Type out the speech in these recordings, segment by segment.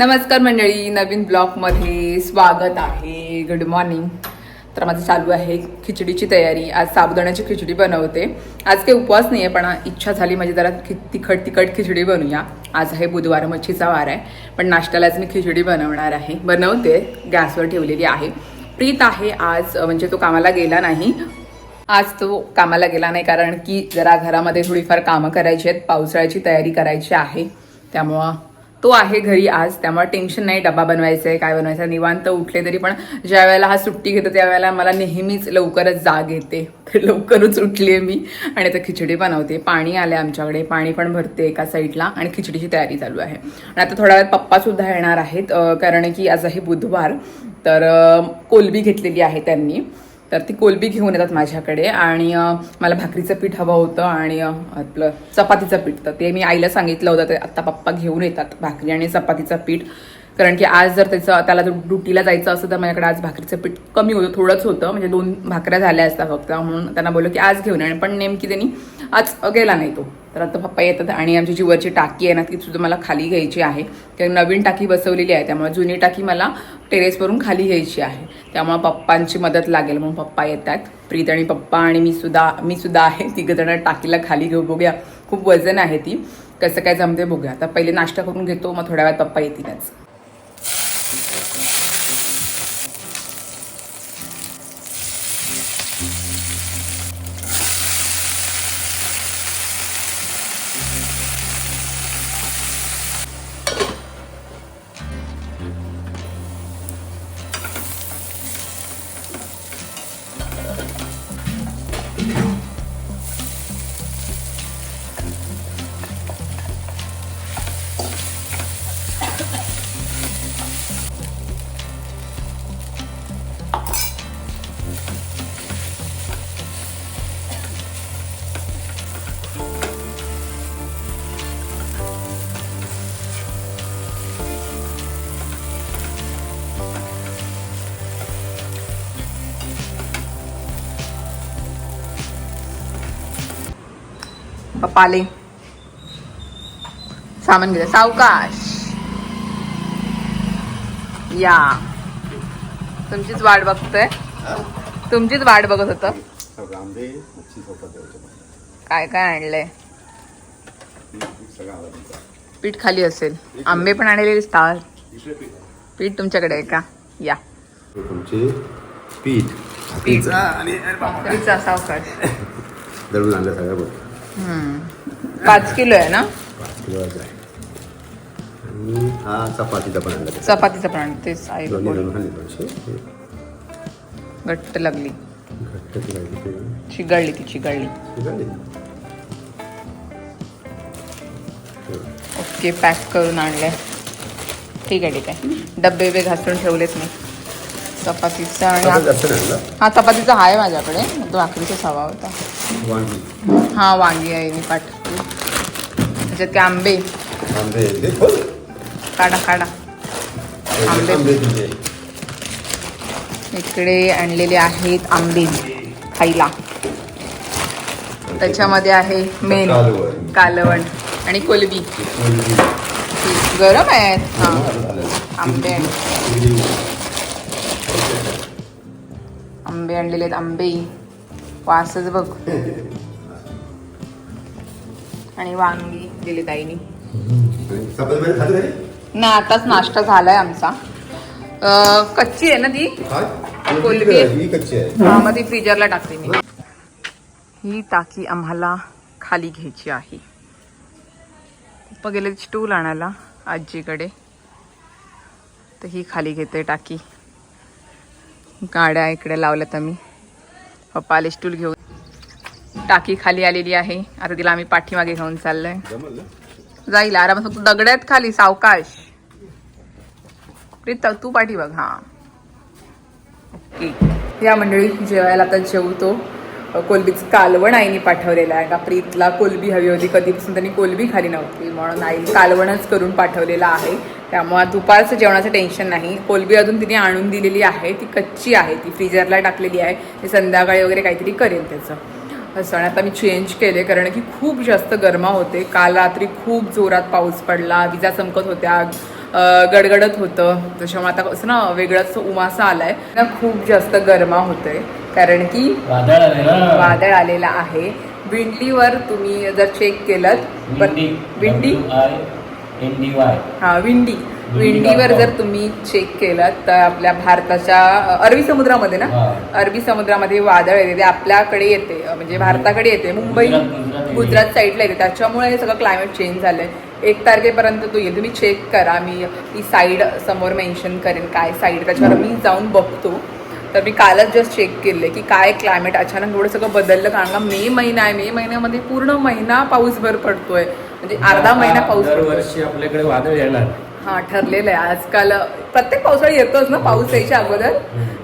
नमस्कार मंडळी नवीन ब्लॉगमध्ये स्वागत आहे. गुड मॉर्निंग तर माझं चालू आहे खिचडीची तयारी. आज साबुदाण्याची खिचडी बनवते. आज काही उपवास नाही आहे पण इच्छा झाली म्हणजे जरा खि तिखट तिखट खिचडी बनवूया. आज आहे बुधवार मच्छीचा वार आहे पण नाश्त्यालाच मी खिचडी बनवणार आहे. बनवते गॅसवर ठेवलेली आहे. प्रीत आहे आज म्हणजे तो कामाला गेला नाही. आज तो कामाला गेला नाही कारण की जरा घरामध्ये थोडीफार कामं करायची आहेत पावसाळ्याची तयारी करायची आहे. त्यामुळं तो आहे घरी आज त्यामुळे टेन्शन नाही डबा बनवायचा आहे काय बनवायचं आहे. निवांत उठले तरी पण ज्या वेळेला हा सुट्टी घेतो त्यावेळेला मला नेहमीच लवकरच जाग येते. तर लवकरच उठली आहे मी आणि आता खिचडी बनवते. पाणी आले आमच्याकडे पाणी पण भरते एका साईडला आणि खिचडीची तयारी चालू आहे. आणि आता थोडा वेळ पप्पासुद्धा येणार आहेत कारण की आज आहे बुधवार तर कोलबी घेतलेली आहे त्यांनी. तर ती कोलबी घेऊन येतात माझ्याकडे आणि मला भाकरीचं पीठ हवं होतं आणि आपलं चपातीचं पीठ. तर ते मी आईला सांगितलं होतं ते आत्ता पप्पा घेऊन येतात भाकरी आणि चपातीचं पीठ. कारण की आज जर त्याचं त्याला जर ड्युटीला जायचं असं तर माझ्याकडे आज भाकरीचं पीठ कमी होतं थोडंच होतं. म्हणजे दोन भाकऱ्या झाल्या असतात फक्त. म्हणून त्यांना बोललो की आज घेऊन ये पण नेमकी त्यांनी आज गेला नाही तो. तर आता पप्पा येतात आणि आमची जी वरची टाकी आहे ना ती सुद्धा मला खाली घ्यायची आहे. कारण नवीन टाकी बसवलेली आहे त्यामुळे जुनी टाकी मला टेरेसवरून खाली घ्यायची आहे. त्यामुळे पप्पांची मदत लागेल म्हणून पप्पा येतात. प्रीत आणि पप्पा आणि मी सुद्धा मी सुद्धा आहे. तिघं जण टाकीला खाली घेऊ बघूया. खूप वजन आहे ती. कसं काय जमते बघूया. आता पहिले नाश्ता करून घेतो मग थोड्या वेळात पप्पा येतीलच. पप्पा आले सामान घेतलं सावकाश. या. तुमचीच वाट बघतोय. तुमचीच वाट बघत होतं. काय काय आणलंय? पीठ खाली असेल. आंबे पण आणलेले दिसतात इकडे पीठ. तुमच्याकडे आहे का? या. तुमचे पीठ. पीठ. आणि भाकरीचा सावकाश. दळून आणलं सगळं बघ हम्म. पाच किलो आहे ना? पाच किलोचा आहे. आणि हा चपातीचा पण आणला. चपातीचं पण तेच आहे दोन्ही आणले घट्ट लागली. घट्ट करायचे ते. चिघळली ती चिघळली. ओके पॅक करून आणले ठीक आहे ठीक आहे. डबे बिबे घासून ठेवलेत मी. चपातीचा आणि हा- जास्त नाही आणला? हा चपातीचा आहे माझ्याकडे. तो भाकरीचाच हवा होता. हा वांगी आहे मी पाठवली त्याच्यात काय आंबे? आंबे ते. काढा काढा. आंबे. इकडे आणलेले आहेत आंबे खायला. त्याच्यामध्ये आहे मेन कालवण. आणि कोलबी. गरम आहेत हा. आंबे. आंबे आणलेले आहेत आंबे. वासच बघ. आणि वांगी दिली ताईनी? ना आताच नाश्ता झालाय आमचा. अं, कच्ची आहे ना ती? कोलबी. ही कच्ची आहे. हा मग ती फ्रीजरला टाकते मी. ही टाकी आम्हाला खाली घ्यायची आहे. पप्पा गेले स्टूल आणायला आजीकडे. तर ही खाली घेते टाकी. गाड्या इकडे लावल्यात आम्ही. पप्पा स्टूल घेऊन टाकी खाली आलेली आहे. आता तिला आम्ही पाठीमागे घेऊन चाललोय. जाईल आरामात फक्त दगड्यात खाली सावकाश. प्रीत तू पाठी बघ हा. ओके. या मंडळी जेवायला आता जेवतो. कोलबीचं कालवण आईने पाठवलेलं आहे. का प्रीतला कोलबी हवी होती कधीपासून त्यांनी कोलबी खाली नव्हती म्हणून आई कालवणच करून पाठवलेलं आहे. त्यामुळे दुपारचं जेवणाचं टेन्शन नाही. कोलबी अजून तिने आणून दिलेली आहे ती कच्ची आहे ती फ्रीजरला टाकलेली आहे. ती संध्याकाळी वगैरे काहीतरी करेल त्याचं. सण आता मी चेंज केले कारण की खूप जास्त गरमा होते. काल रात्री खूप जोरात पाऊस पडला विजा चमकत होत्या गडगडत होतं. त्याच्यामुळे आता असं ना वेगळाच उमासा आला ना खूप जास्त गरमा होते कारण की वादळ आलेला. आहे. विंडलीवर तुम्ही जर चेक केलं विंडी विंडी हा विंडी विंडी विंडीवर. जर तुम्ही चेक केलं तर आपल्या भारताच्या अरबी समुद्रामध्ये ना. अरबी समुद्रामध्ये वादळ येते ते आपल्याकडे येते अ, म्हणजे भारताकडे येते. मुंबई गुजरात- साईडला येते. त्याच्यामुळे हे सगळं क्लायमेट चेंज झालंय. एक तारखेपर्यंत तो येईल. तुम्ही चेक करा. मी ती साईड समोर मेन्शन करेन काय साईड त्याच्यावर मी जाऊन बघतो. तर मी कालच जस्ट चेक केले की काय क्लायमेट अचानक एवढं सगळं बदललं कारण का मे महिना आहे. मे महिन्यामध्ये पूर्ण महिना पाऊस भर पडतोय. म्हणजे अर्धा महिना पाऊस दरवर्षी आपल्याकडे वादळ येणार. हा ठरलेलं आहे. आजकाल प्रत्येक पावसाळी येतोच ना पाऊस यायच्या अगोदर.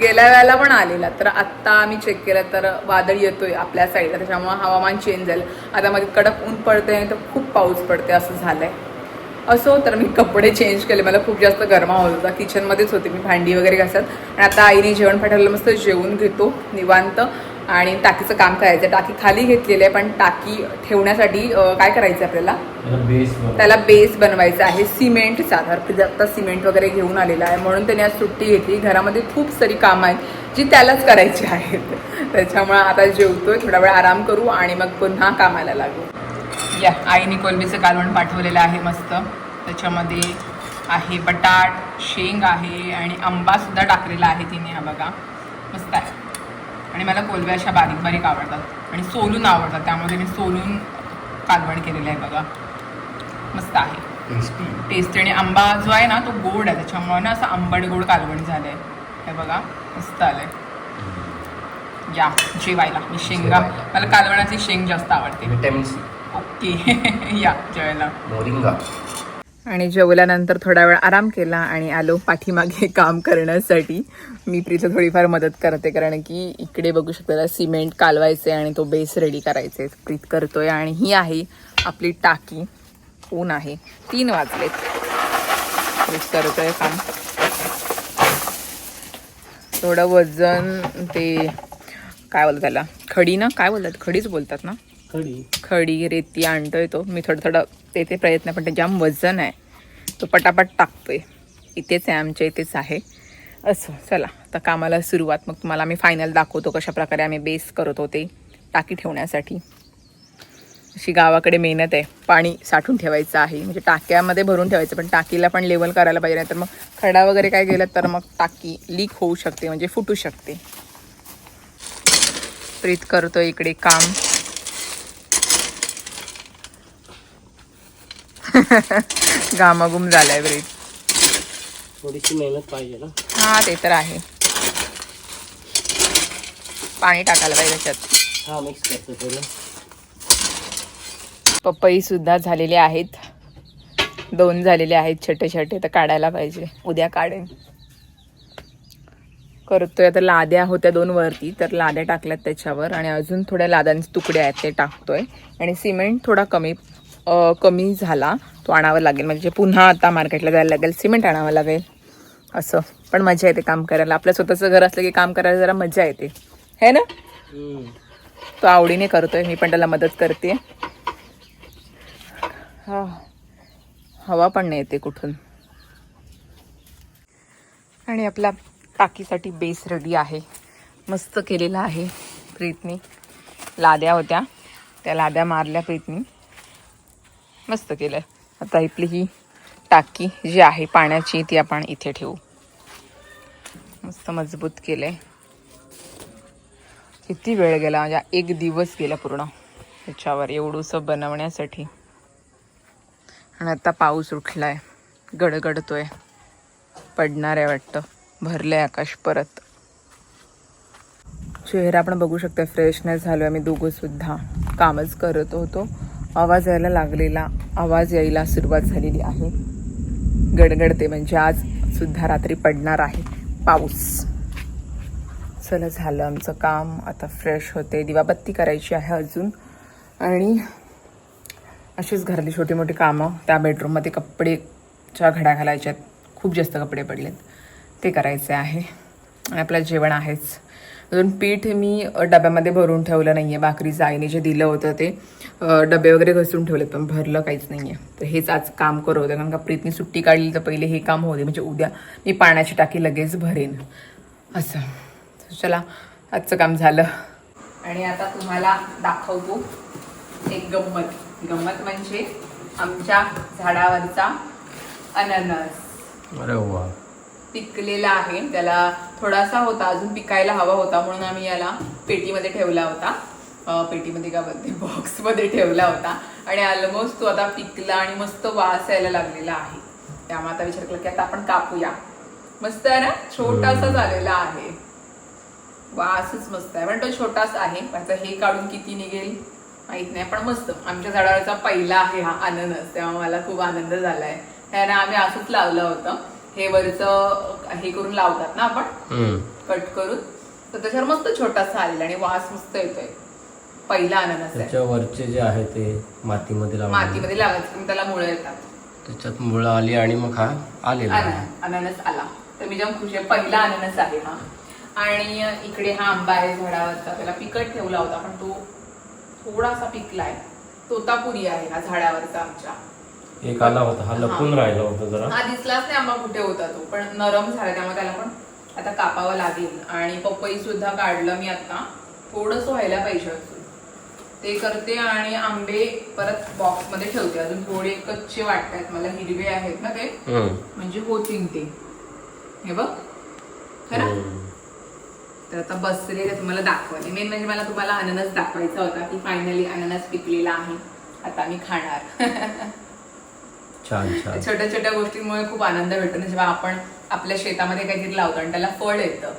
गेल्या वेळेला पण आलेला. तर आत्ता आम्ही चेक केलं तर वादळ येतोय आपल्या साईडला त्याच्यामुळे हवामान चेंज झालं. आता मध्ये कडक ऊन पडते तर खूप पाऊस पडते असं झालंय. असो तर मी कपडे चेंज केले. मला खूप जास्त गरमा होत होता. किचनमध्येच होते मी. भांडी वगैरे घासत. आणि आता आईने जेवण पाठवलं. मस्त जेवून घेतो निवांत. आणि टाकीचं काम करायचं टाकी खाली घेतलेली आहे पण टाकी ठेवण्यासाठी काय करायचं आपल्याला? त्याला बेस बनव. त्याला बेस बनवायचा आहे. सिमेंटचा तर आता सिमेंट वगैरे घेऊन आलेला आहे. म्हणून त्याने आज सुट्टी घेतली. घरामध्ये खूप सारी कामं आहेत जी त्यालाच करायची आहेत. त्याच्यामुळे आता जेवतोय. थोडा वेळ आराम करू आणि मग पुन्हा कामाला लागू. या आईने कोलबीचं कालवण पाठवलेलं आहे मस्त. त्याच्यामध्ये आहे बटाट शेंग आहे आणि आंबा सुद्धा टाकलेला आहे तिने हा बघा. मस्त आहे. आणि मला कोलब्या अशा बारीक बारीक आवडतात. आणि सोलून आवडतात. त्यामुळे तिने सोलून कालवण केलेलं आहे बघा. मस्त आहे. टेस्ट आणि आंबा जो आहे ना तो गोड आहे. त्याच्यामुळे ना असं आंबट गोड कालवण झालंय. हे बघा मस्त आलंय. या जेवायला. मी शेंगा जेवायला. मला कालवणाची शेंग जास्त आवडते. Vitamin C okay. या जेवायला. मोरिंगा. आणि जेवल्यानंतर थोडा वेळ आराम केला आणि आलो पाठीमागे काम करण्यासाठी. मी प्रीतला थोडीफार मदत करते कारण की इकडे बघू शकता त्याला सिमेंट कालवायचे आणि तो बेस रेडी करायचे. प्रीत करतोय आणि ही आहे आपली टाकी. ऊन आहे. तीन वाजलेत. प्रीत करतोय काम. थोडं वजन ते काय बोलतात त्याला? खडी ना? काय बोलतात? खडीच बोलतात ना? कढी खडी रेती आणतोय तो. मी थोडं थोडं देते प्रयत्न पण ते जाम वजन आहे. तो पटापट टाकतोय. इथेच आहे आमच्या इथेच आहे. असं. चला. आता कामाला सुरुवात. मग तुम्हाला आम्ही फायनल दाखवतो कशा प्रकारे आम्ही बेस करत होते. टाकी ठेवण्यासाठी. अशी गावाकडे मेहनत आहे. पाणी साठून ठेवायचं आहे. म्हणजे टाक्यामध्ये भरून ठेवायचं पण टाकीला पण लेवल करायला पाहिजे. नाही तर मग खडा वगैरे काय गेलं तर मग टाकी लीक होऊ शकते. म्हणजे फुटू शकते. प्रीत करतो इकडे काम. गामागुम झालाय ब्रीद थोडीशी मेहनत पाहिजे ना. हा ते तर आहे. पाणी टाकायला पाहिजे त्याच्यात. हा मिक्स करतो थोडं. पपई सुद्धा झालेले आहेत. दोन झालेले आहेत छोटे छोटे तर काढायला पाहिजे. उद्या काढेन. करतोय. आता लाद्या होत्या दोन वरती तर लाद्या टाकल्यात त्याच्यावर आणि अजून थोड्या लाद्यांचे तुकडे आहेत ते टाकतोय. आणि सिमेंट थोडा कमी अं, कमी झाला तो आणावा लागेल. म्हणजे पुन्हा आता मार्केटला जायला लागेल सिमेंट आणावं लागेल. असं. पण मजा येते काम करायला. आपलं स्वतःचं घर असलं की काम करायला जरा मजा येते. है ना? तो आवडीने करतोय. मी पण त्याला मदत करते. हा. हवा पण नाही येते कुठून. आणि आपला टाकीसाठी बेस रेडी आहे. मस्त केलेला आहे प्रीतनी. लाद्या होत्या. त्या लाद्या मारल्या प्रीतनी. मस्त केलं आता इथली ही टाकी जी आहे पाण्याची ती आपण इथे ठेवू. मस्त मजबूत केलं आहे किती वेळ गेला? म्हणजे एक दिवस गेला पूर्ण. त्याच्यावर एवढंसं बनवण्यासाठी. आणि आता पाऊस उठलाय. गडगडतोय. पडणार आहे वाटतं. भरले आकाश परत. चेहरा आपण बघू शकतो फ्रेशनेस झालो आम्ही दोघंसुद्धा कामच करत होतो. आवाज यायला लागलेला. आवाज यायला सुरुवात झालेली आहे. गडगडते म्हणजे आज सुद्धा रात्री पडणार आहे. पाऊस. चला झालं आमचं काम. आता फ्रेश होते. दिवाबत्ती करायची आहे अजून. आणि अशीच घरातली छोटी मोठी कामं. त्या बेडरूममध्ये कपडेच्या घड्या घालायच्यात. खूप जास्त कपडे पडलेत. ते करायचे आहे. आणि आपलं जेवण आहेच. अजून पीठ मी डब्यामध्ये भरून ठेवलं नाही आहे भाकरीचं आईने जे दिलं होतं ते डबे वगैरे घसून ठेवले पण भरलं काहीच नाही आहे तर हेच आज काम करत होतं. कारण का प्रीतनी सुट्टी काढली तर पहिले हे काम होते म्हणजे उद्या मी पाण्याची टाकी लगेच भरेन. असं. चला आजचं काम झालं. आणि आता तुम्हाला दाखवतो एक गंमत. गंमत म्हणजे आमच्या झाडावरचा अननस. बरोबर पिकलेला आहे. त्याला थोडासा होता अजून पिकायला हवा होता म्हणून आम्ही याला पेटीमध्ये ठेवला होता. पेटीमध्ये का बोलते? बॉक्समध्ये ठेवला होता. आणि ऑलमोस्ट तो आता पिकला आणि मस्त वास यायला लागलेला आहे. त्यामुळे आता विचार केला की आता आपण कापूया. मस्त आहे ना? छोटासा झालेला आहे. वासच मस्त आहे. पण तो छोटाच आहे. त्याचं हे काढून किती निघेल? माहीत नाही पण मस्त. आमच्या झाडावरचा पहिला आहे हा अननस तेव्हा मला खूप आनंद झालाय. त्यानं आम्ही असंच लावलं होतं. हे वरचं हे करून लावतात ना आपण. कट करून. तर त्याच्यावर मस्त छोटासा आलेला आणि वास मस्त येतोय. पहिला अननस आहे. त्याच्या वरचे जे आहे ते मातीमध्ये मातीमध्ये लावायचं त्याला मुळे येतात. त्याच्यात मुळं आली आणि मग हा आलेला आहे. अननस अननस आला. तर मी जेव्हा खुश आहे. पहिला अननस आहे हा. आणि इकडे हा आंबा आहे झाडावरचा. त्याला पिकट ठेवला होता पण तो थोडासा पिकलाय. तोतापुरी आहे हा झाडावरचा आमच्या. एक आला होता हा लपून राहिला होता जरा. हा दिसलाच नाही आंबा कुठे होता तो पण नरम झाला त्यामुळे त्याला पण आता कापावं लागेल. आणि पपई सुद्धा काढलं मी आता. थोडस व्हायला पाहिजे ते करते आणि आंबे परत बॉक्समध्ये ठेवते. अजून थोडे कच्चे वाटतात. मला हिरवे आहेत ना ते. म्हणजे होतील ते. हे बघ. खरं. तर आता बसले तुम्हाला दाखवले मेन म्हणजे मला तुम्हाला अननस दाखवायचा होता की फायनली अननस पिकलेला आहे. आता मी खाणार. छान छान छोट्या छोट्या गोष्टींमुळे खूप आनंद भेटतो. ना जेव्हा आपण आपल्या शेतामध्ये काहीतरी लावतो आणि त्याला फळ येतं.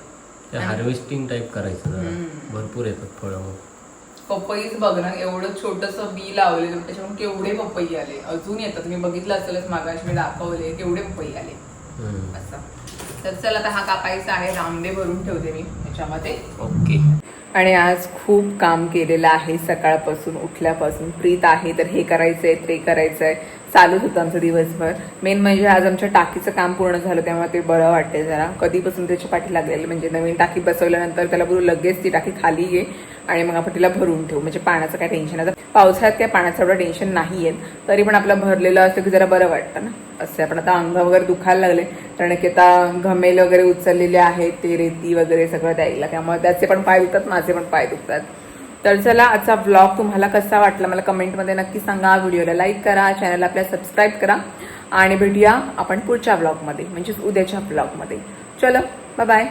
हार्वेस्टिंग टाईप करायचं भरपूर येतात फळं पपईच बघ ना एवढं छोटस बी लावलेलं त्याच्यामुळे केवढे पपई आले. अजून येतात. मी बघितलं असेलच मागाशी मी दाखवले केवढे पपई आले. असं. तर चल आता हा कापायचा आहे. आंबे भरून ठेवते मी याच्यामध्ये ओके. आणि आज खूप काम केलेलं आहे. सकाळपासून उठल्यापासून. प्रीत आहे तर हे करायचंय ते करायचंय. चालूच होतं आमचं दिवसभर. मेन म्हणजे आज आमच्या टाकीचं काम पूर्ण झालं त्यामुळे ते बरं वाटते जरा. कधीपासून त्याची पाठी लागलेली म्हणजे नवीन टाकी बसवल्यानंतर त्याला बरोबर लगेच ती टाकी खाली ये आणि मग आपण तिला भरून ठेवू. म्हणजे पाण्याचं काय टेन्शन आता पावसाळ्यात काय पाण्याचं एवढं टेन्शन नाही येत तरी पण आपलं भरलेलं असतं की जरा बरं वाटतं ना. असं आपण आता अंग वगैरे दुखायला लागले कारण की आता घमेल वगैरे उचललेले आहेत ते रेती वगैरे सगळं द्यायला त्यामुळे त्याचे पण पाय दुखतात माझे पण पाय दुखतात. तर चला आजचा ब्लॉग तुम्हाला कसा वाटला मला कमेंटमध्ये नक्की सांगा. व्हिडिओला लाईक करा चॅनल आपल्या सबस्क्राईब करा. आणि भेटूया आपण पुढच्या ब्लॉगमध्ये म्हणजेच उद्याच्या ब्लॉगमध्ये चलो बाय